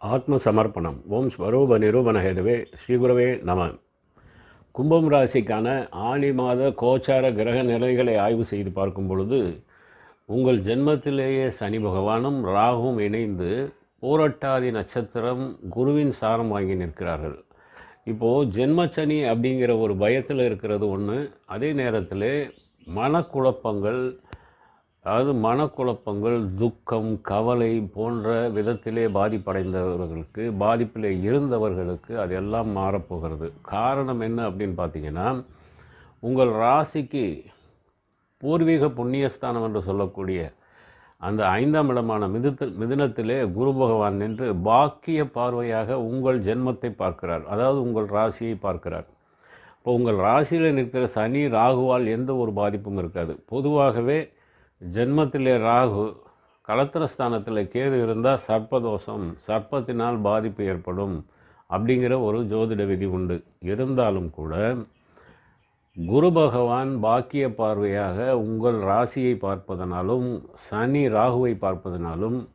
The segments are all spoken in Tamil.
ஆத்ம சமர்ப்பணம் ஓம் ஸ்வரூப நிரூபண ஹேதுவே ஸ்ரீகுரவே நம. கும்பம் ராசிக்கான ஆனி மாத கோச்சார கிரக நிலைகளை ஆய்வு செய்து பார்க்கும் பொழுது உங்கள் ஜென்மத்திலேயே சனி பகவானும் ராகுவும் இணைந்து பூரட்டாதி நட்சத்திரம் குருவின் சாரம் வாங்கி நிற்கிறார்கள். இப்போது ஜென்மச்சனி அப்படிங்கிற ஒரு பயத்தில் இருக்கிறது ஒன்று அதே நேரத்தில் மனக்குழப்பங்கள் அதாவது மனக்குழப்பங்கள் துக்கம் கவலை போன்ற விதத்திலே பாதிப்படைந்தவர்களுக்கு பாதிப்பில் இருந்தவர்களுக்கு அதெல்லாம் மாறப்போகிறது. காரணம் என்ன அப்படின்னு பார்த்தீங்கன்னா உங்கள் ராசிக்கு பூர்வீக புண்ணியஸ்தானம் என்று சொல்லக்கூடிய அந்த ஐந்தாம் இடமான மிதுத்து மிதினத்திலே குரு பகவான் நின்று பாக்கிய பார்வையாக உங்கள் ஜென்மத்தை பார்க்கிறார். அதாவது உங்கள் ராசியை பார்க்கிறார். இப்போ உங்கள் ராசியில் நிற்கிற சனி ராகுவால் எந்த ஒரு பாதிப்பும் இருக்காது. பொதுவாகவே ஜென்மத்திலே ராகு கலத்திரஸ்தானத்தில் கேது இருந்தால் சர்ப்பதோஷம் சர்ப்பத்தினால் பாதிப்பு ஏற்படும் அப்படிங்கிற ஒரு ஜோதிட விதி உண்டு. இருந்தாலும் கூட குரு பகவான் பாக்கிய பார்வையாக உங்கள் ராசியை பார்ப்பதனாலும் சனி ராகுவை பார்ப்பதனாலும்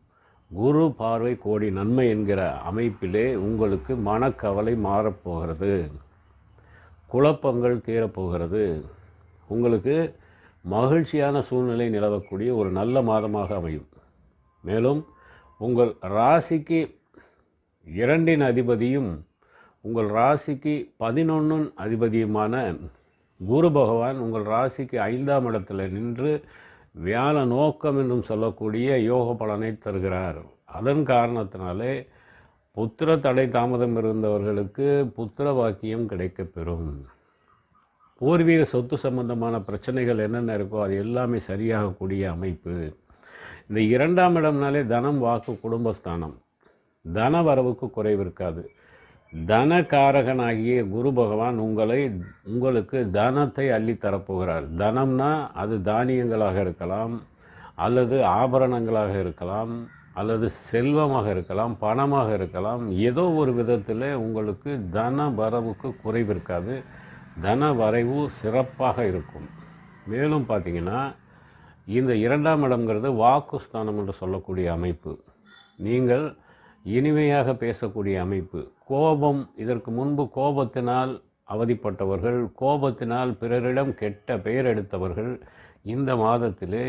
குரு பார்வை கோடி நன்மை என்கிற அமைப்பிலே உங்களுக்கு மனக்கவலை மாறப்போகிறது. குழப்பங்கள் தீரப்போகிறது. உங்களுக்கு மகிழ்ச்சியான சூழ்நிலை நிலவக்கூடிய ஒரு நல்ல மாதமாக அமையும். மேலும் உங்கள் ராசிக்கு இரண்டின் அதிபதியும் உங்கள் ராசிக்கு பதினொன்றின் அதிபதியுமான குரு பகவான் உங்கள் ராசிக்கு ஐந்தாம் இடத்தில் நின்று வியாழ நோக்கம் என்றும் சொல்லக்கூடிய யோக பலனை தருகிறார். அதன் காரணத்தினாலே புத்திர தடை தாமதம் இருந்தவர்களுக்கு புத்திர வாக்கியம் கிடைக்கப்பெறும் பூர்வீக சொத்து சம்பந்தமான பிரச்சனைகள் என்னென்ன இருக்கோ அது எல்லாமே சரியாகக்கூடிய அமைப்பு. இந்த இரண்டாம் இடம்னாலே தனம் வாக்கு குடும்பஸ்தானம். தன வரவுக்கு குறைவு இருக்காது. தனகாரகனாகிய குரு பகவான் உங்களை உங்களுக்கு தனத்தை அள்ளித்தரப்போகிறார் தனம்னா அது தானியங்களாக இருக்கலாம் அல்லது ஆபரணங்களாக இருக்கலாம் அல்லது செல்வமாக இருக்கலாம் பணமாக இருக்கலாம். ஏதோ ஒரு விதத்தில் உங்களுக்கு தன வரவுக்கு குறைவு இருக்காது. தன வரைவு சிறப்பாக இருக்கும். மேலும் பார்த்தீங்கன்னா இந்த இரண்டாம் இடம்ங்கிறது வாக்குஸ்தானம் என்று சொல்லக்கூடிய அமைப்பு. நீங்கள் இனிமையாக பேசக்கூடிய அமைப்பு. கோபம் இதற்கு முன்பு கோபத்தினால் அவதிப்பட்டவர்கள் கோபத்தினால் பிறரிடம் கெட்ட பெயர் எடுத்தவர்கள் இந்த மாதத்திலே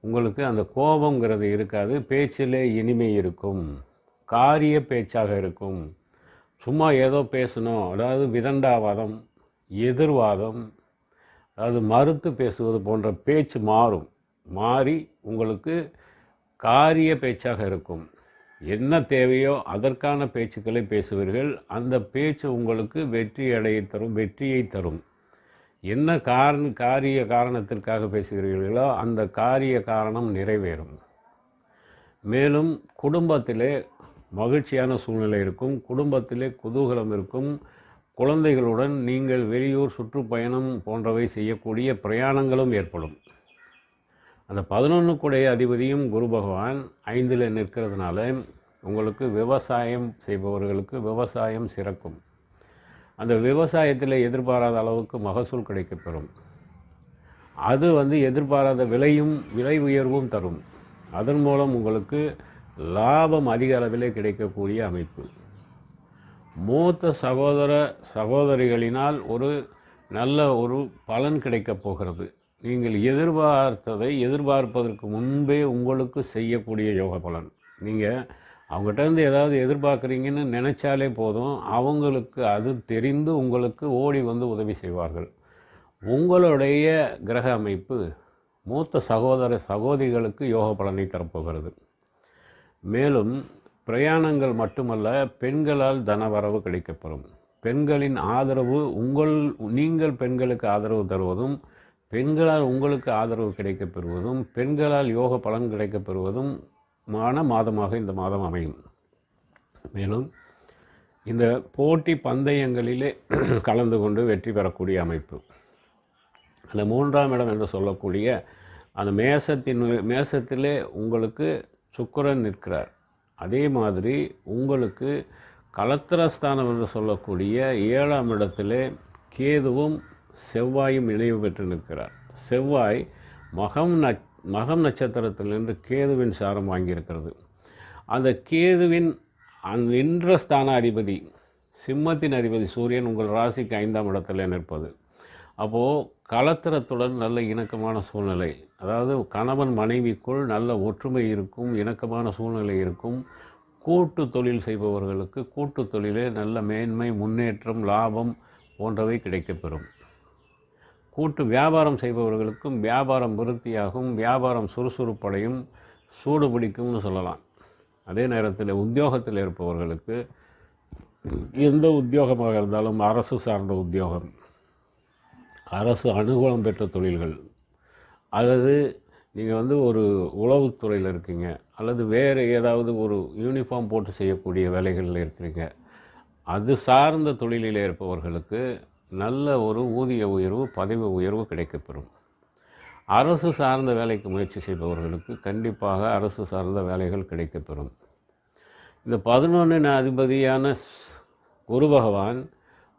உங்களுக்கு அந்த கோபங்கிறது இருக்காது பேச்சிலே இனிமை இருக்கும் காரிய பேச்சாக இருக்கும். சும்மா ஏதோ பேசணும் அதாவது விதண்டாவாதம் எதிர்வாதம் அது மறுத்து பேசுவது போன்ற பேச்சு மாறும். மாறி உங்களுக்கு காரிய பேச்சாக இருக்கும். என்ன தேவையோ அதற்கான பேச்சுக்களை பேசுவீர்கள். அந்த பேச்சு உங்களுக்கு வெற்றி அடைய தரும் வெற்றியை தரும். என்ன காரண காரிய காரணத்திற்காக பேசுகிறீர்களோ அந்த காரிய காரணம் நிறைவேறும். மேலும் குடும்பத்திலே மகிழ்ச்சியான சூழ்நிலை இருக்கும். குடும்பத்திலே குதூகலம் இருக்கும். குழந்தைகளுடன் நீங்கள் வெளியூர் சுற்றுப்பயணம் போன்றவை செய்யக்கூடிய பிரயாணங்களும் ஏற்படும். அந்த பதினொன்றுக்குடைய அதிபதியும் குரு பகவான் ஐந்தில் நிற்கிறதுனால உங்களுக்கு விவசாயம் செய்பவர்களுக்கு விவசாயம் சிறக்கும். அந்த விவசாயத்தில் எதிர்பாராத அளவுக்கு மகசூல் கிடைக்கப்பெறும். அது வந்து எதிர்பாராத விலையும் விலை உயர்வும் தரும். அதன் மூலம் உங்களுக்கு லாபம் அதிக அளவிலே கிடைக்கக்கூடிய அமைப்பு. மூத்த சகோதர சகோதரிகளினால் ஒரு நல்ல ஒரு பலன் கிடைக்கப் போகிறது. நீங்கள் எதிர்பார்த்ததை எதிர்பார்ப்பதற்கு முன்பே உங்களுக்கு செய்யக்கூடிய யோக பலன். நீங்கள் அவங்ககிட்டருந்து ஏதாவது எதிர்பார்க்குறீங்கன்னு நினச்சாலே போதும். அவங்களுக்கு அது தெரிந்து உங்களுக்கு ஓடி வந்து உதவி செய்வார்கள். உங்களுடைய கிரக அமைப்பு மூத்த சகோதர சகோதரிகளுக்கு யோக பலனை தரப்போகிறது. மேலும் பிரயாணங்கள் மட்டுமல்ல பெண்களால் தனவரவு கிடைக்கப்பெறும். பெண்களின் ஆதரவு உங்கள் நீங்கள் பெண்களுக்கு ஆதரவு தருவதும் பெண்களால் உங்களுக்கு ஆதரவு கிடைக்கப் பெறுவதும் பெண்களால் யோக பலன் கிடைக்கப்பெறுவதும் மான மாதமாக இந்த மாதம் அமையும். மேலும் இந்த போட்டி பந்தயங்களிலே கலந்து கொண்டு வெற்றி பெறக்கூடிய அமைப்பு. அந்த மூன்றாம் இடம் என்று சொல்லக்கூடிய அந்த மேசத்தின் மேசத்திலே உங்களுக்கு சுக்கரன் நிற்கிறார். அதே மாதிரி உங்களுக்கு கலத்திரஸ்தானம் என்று சொல்லக்கூடிய ஏழாம் இடத்திலே கேதுவும் செவ்வாயும் இணைவு பெற்று நிற்கிறார் செவ்வாய் மகம் நட் மகம் நட்சத்திரத்திலிருந்து கேதுவின் சாரம் வாங்கியிருக்கிறது. அந்த கேதுவின் அந் நின்ற ஸ்தானாதிபதி சிம்மத்தின் அதிபதி சூரியன் உங்கள் ராசிக்கு ஐந்தாம் இடத்தில் நிற்பது. அப்போது கலத்திரத்துடன் நல்ல இணக்கமான சூழ்நிலை. அதாவது கணவன் மனைவிக்குள் நல்ல ஒற்றுமை இருக்கும் இணக்கமான சூழ்நிலை இருக்கும். கூட்டு தொழில் செய்பவர்களுக்கு கூட்டு தொழிலே நல்ல மேன்மை முன்னேற்றம் லாபம் போன்றவை கிடைக்கப்பெறும். கூட்டு வியாபாரம் செய்பவர்களுக்கும் வியாபாரம் விருத்தியாகும் வியாபாரம் சுறுசுறுப்படையும் சூடு பிடிக்கும்னு சொல்லலாம். அதே நேரத்தில் உத்தியோகத்தில் இருப்பவர்களுக்கு எந்த உத்தியோகமாக இருந்தாலும் அரசு சார்ந்த உத்தியோகம் அரசு அனுகூலம் பெற்ற தொழில்கள் அல்லது நீங்கள் வந்து ஒரு உளவுத்துறையில் இருக்கீங்க அல்லது வேறு ஏதாவது ஒரு யூனிஃபார்ம் போட்டு செய்யக்கூடிய வேலைகளில் இருக்கிறீங்க அது சார்ந்த தொழிலில் இருப்பவர்களுக்கு நல்ல ஒரு ஊதிய உயர்வு பதவி உயர்வு கிடைக்கப்பெறும். அரசு சார்ந்த வேலைக்கு முயற்சி செய்பவர்களுக்கு கண்டிப்பாக அரசு சார்ந்த வேலைகள் கிடைக்கப்பெறும். இந்த பதினொன்று அதிபதியான குரு பகவான்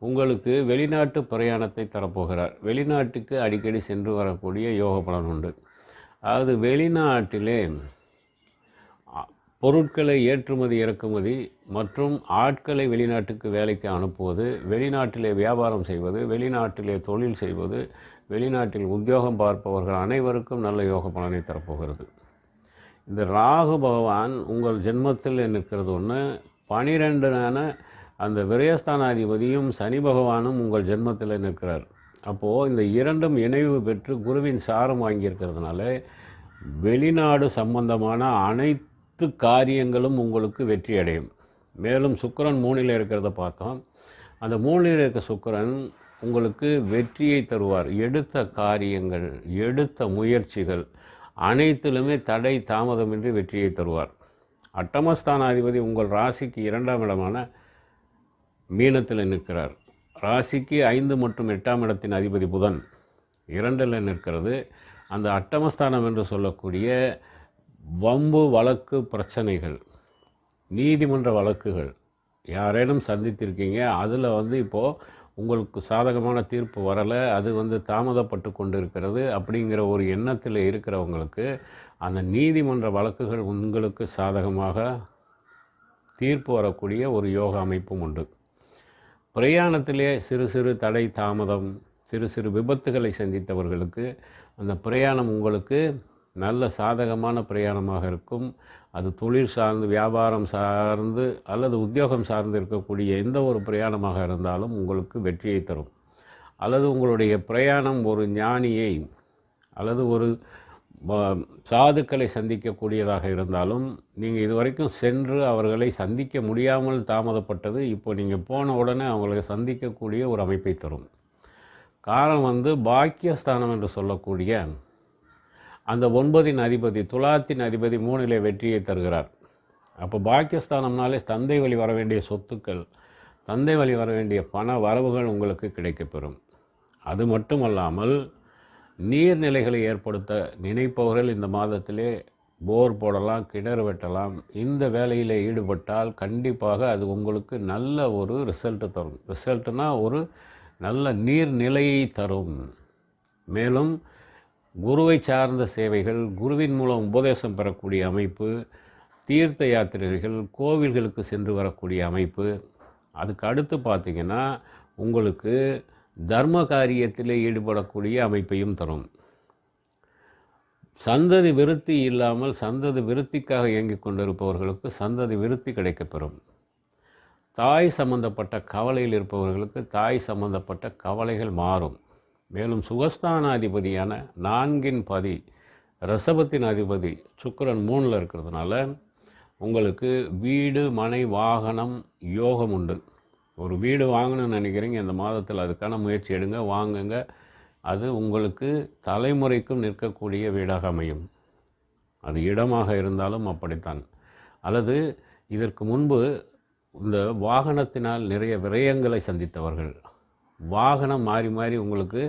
உங்களுக்கு வெளிநாட்டு பிரயாணத்தை தரப்போகிறார். வெளிநாட்டுக்கு அடிக்கடி சென்று வரக்கூடிய யோக பலன் உண்டு. அதாவது வெளிநாட்டிலே பொருட்களை ஏற்றுமதி இறக்குமதி மற்றும் ஆட்களை வெளிநாட்டுக்கு வேலைக்கு அனுப்புவது வெளிநாட்டிலே வியாபாரம் செய்வது வெளிநாட்டிலே தொழில் செய்வது வெளிநாட்டில் உத்தியோகம் பார்ப்பவர்கள் அனைவருக்கும் நல்ல யோக பலனை தரப்போகிறது. இந்த ராகு பகவான் உங்கள் ஜென்மத்தில் நிற்கிறது ஒன்று பனிரெண்டுனான அந்த விரயஸ்தானாதிபதியும் சனி பகவானும் உங்கள் ஜென்மத்தில் நிற்கிறார். அப்போது இந்த இரண்டும் இணைவு பெற்று குருவின் சாரம் வாங்கியிருக்கிறதுனால வெளிநாடு சம்பந்தமான அனைத்து காரியங்களும் உங்களுக்கு வெற்றி அடையும். மேலும் சுக்கரன் மூணில் இருக்கிறத பார்த்தோம். அந்த மூணில் இருக்க சுக்கரன் உங்களுக்கு வெற்றியை தருவார். எடுத்த காரியங்கள் எடுத்த முயற்சிகள் அனைத்திலுமே தடை தாமதமின்றி வெற்றியை தருவார். அட்டமஸ்தானாதிபதி உங்கள் ராசிக்கு இரண்டாம் இடமான மீனத்தில் நிற்கிறார். ராசிக்கு ஐந்து மற்றும் எட்டாம் இடத்தின் அதிபதி புதன் இரண்டில் நிற்கிறது. அந்த அட்டமஸ்தானம் என்று சொல்லக்கூடிய வம்பு வழக்கு பிரச்சனைகள் நீதிமன்ற வழக்குகள் யாரேனும் சந்தித்திருக்கீங்க அதில் வந்து இப்போது உங்களுக்கு சாதகமான தீர்ப்பு வரலை அது வந்து தாமதப்பட்டு கொண்டு இருக்கிறது அப்படிங்கிற ஒரு எண்ணத்தில் இருக்கிறவங்களுக்கு அந்த நீதிமன்ற வழக்குகள் உங்களுக்கு சாதகமாக தீர்ப்பு வரக்கூடிய ஒரு யோக அமைப்பும் உண்டு. பிரயாணத்திலே சிறு சிறு தடை தாமதம் சிறு சிறு விபத்துகளை சந்தித்தவர்களுக்கு அந்த பிரயாணம் உங்களுக்கு நல்ல சாதகமான பிரயாணமாக இருக்கும். அது தொழில் சார்ந்து வியாபாரம் சார்ந்து அல்லது உத்தியோகம் சார்ந்து இருக்கக்கூடிய எந்த ஒரு பிரயாணமாக இருந்தாலும் உங்களுக்கு வெற்றியை தரும். அல்லது உங்களுடைய பிரயாணம் ஒரு ஞானியை அல்லது ஒரு சாதுக்களை சந்திக்கக்கூடியதாக இருந்தாலும் நீங்கள் இதுவரைக்கும் சென்று அவர்களை சந்திக்க முடியாமல் தாமதப்பட்டது இப்போ நீங்கள் போன உடனே அவங்களை சந்திக்கக்கூடிய ஒரு அமைப்பை தரும். காரணம் வந்து பாக்கியஸ்தானம் என்று சொல்லக்கூடிய அந்த ஒன்பதின் அதிபதி துலாத்தின் அதிபதி மூணிலே வெற்றியை தருகிறார். அப்போ பாக்கியஸ்தானம்னாலே தந்தை வழி வர வேண்டிய சொத்துக்கள் தந்தை வழி வர வேண்டிய பண வரவுகள் உங்களுக்கு கிடைக்கப்பெறும். அது மட்டும் அல்லாமல் நீர்நிலைகளை ஏற்படுத்த நினைப்பவர்கள் இந்த மாதத்திலே போர் போடலாம் கிணறு வெட்டலாம். இந்த வேலையில் ஈடுபட்டால் கண்டிப்பாக அது உங்களுக்கு நல்ல ஒரு ரிசல்ட்டு தரும். ரிசல்ட்டுனா ஒரு நல்ல நீர்நிலையை தரும். மேலும் குருவை சார்ந்த சேவைகள் குருவின் மூலம் உபதேசம் பெறக்கூடிய அமைப்பு தீர்த்த யாத்திரைகள் கோவில்களுக்கு சென்று வரக்கூடிய அமைப்பு. அதுக்கு அடுத்து பார்த்திங்கன்னா உங்களுக்கு தர்ம காரியத்தில் ஈடுபடக்கூடிய அமைப்பையும் தரும். சந்ததி விருத்தி இல்லாமல் சந்ததி விருத்திக்காக இயங்கிக் கொண்டிருப்பவர்களுக்கு சந்ததி விருத்தி கிடைக்கப்பெறும். தாய் சம்பந்தப்பட்ட கவலையில் இருப்பவர்களுக்கு தாய் சம்பந்தப்பட்ட கவலைகள் மாறும். மேலும் சுகஸ்தானாதிபதியான நான்கின் பதி ரசபத்தின் அதிபதி சுக்கரன் மூணில் இருக்கிறதுனால உங்களுக்கு வீடு மனை வாகனம் யோகம் உண்டு. ஒரு வீடு வாங்கணும்னு நினைக்கிறீங்க இந்த மாதத்தில் அதுக்கான முயற்சி எடுங்க வாங்குங்க. அது உங்களுக்கு தலைமுறைக்கும் நிற்கக்கூடிய வீடாக அமையும். அது இடமாக இருந்தாலும் அப்படித்தான். அல்லது இதற்கு முன்பு இந்த வாகனத்தினால் நிறைய விரயங்களை சந்தித்தவர்கள் வாகனம் மாறி மாறி உங்களுக்கு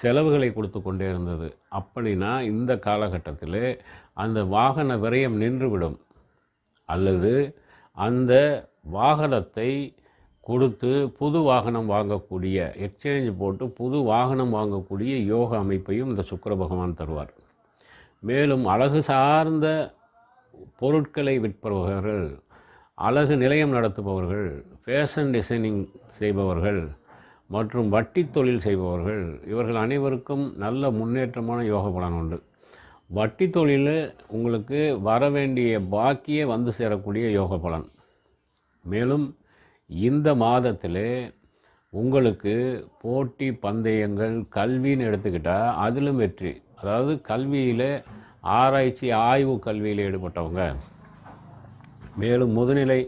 செலவுகளை கொடுத்து கொண்டே இருந்தது. அப்படின்னா இந்த காலகட்டத்தில் அந்த வாகன விரயம் நின்றுவிடும். அல்லது அந்த வாகனத்தை கொடுத்து புது வாகனம் வாங்கக்கூடிய எக்ஸ்சேஞ்ச் போட்டு புது வாகனம் வாங்கக்கூடிய யோக அமைப்பையும் இந்த சுக்கர பகவான் தருவார். மேலும் அழகு சார்ந்த பொருட்களை விற்பவர்கள் அழகு நிலையம் நடத்துபவர்கள் ஃபேஷன் டிசைனிங் செய்பவர்கள் மற்றும் வட்டி தொழில் செய்பவர்கள் இவர்கள் அனைவருக்கும் நல்ல முன்னேற்றமான யோக பலன் உண்டு. வட்டி தொழில் உங்களுக்கு வர வேண்டிய பாக்கியே வந்து சேரக்கூடிய யோக பலன். மேலும் இந்த மாதத்தில் உங்களுக்கு போட்டி பந்தயங்கள் கல்வின்னு எடுத்துக்கிட்டால் அதிலும் வெற்றி. அதாவது கல்வியில் ஆராய்ச்சி ஆய்வு கல்வியில் ஈடுபட்டவங்க. மேலும் முதுநிலை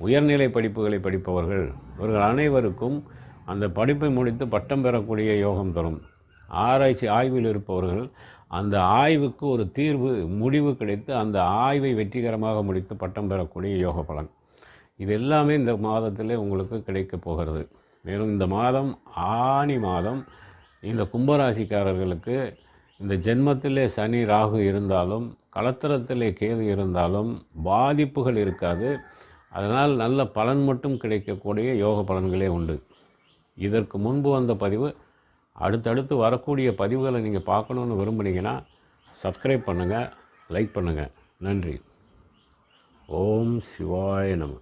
உயர்நிலை படிப்புகளை படிப்பவர்கள் இவர்கள் அனைவருக்கும் அந்த படிப்பை முடித்து பட்டம் பெறக்கூடிய யோகம் தரும். ஆராய்ச்சி ஆய்வில் இருப்பவர்கள் அந்த ஆய்வுக்கு ஒரு தீர்வு முடிவு கிடைத்து அந்த ஆய்வை வெற்றிகரமாக முடித்து பட்டம் பெறக்கூடிய யோக பலன். இது எல்லாமே இந்த மாதத்திலே உங்களுக்கு கிடைக்கப் போகிறது. மேலும் இந்த மாதம் ஆனி மாதம் இந்த கும்பராசிக்காரர்களுக்கு இந்த ஜென்மத்திலே சனி ராகு இருந்தாலும் கலத்திரத்திலே கேது இருந்தாலும் பாதிப்புகள் இருக்காது. அதனால் நல்ல பலன் மட்டும் கிடைக்கக்கூடிய யோக பலன்களே உண்டு. இதற்கு முன்பு வந்த பதிவு அடுத்தடுத்து வரக்கூடிய பதிவுகளை நீங்கள் பார்க்கணுன்னு விரும்புனீங்கன்னா சப்ஸ்கிரைப் பண்ணுங்கள் லைக் பண்ணுங்கள் நன்றி. ஓம் சிவாய நம.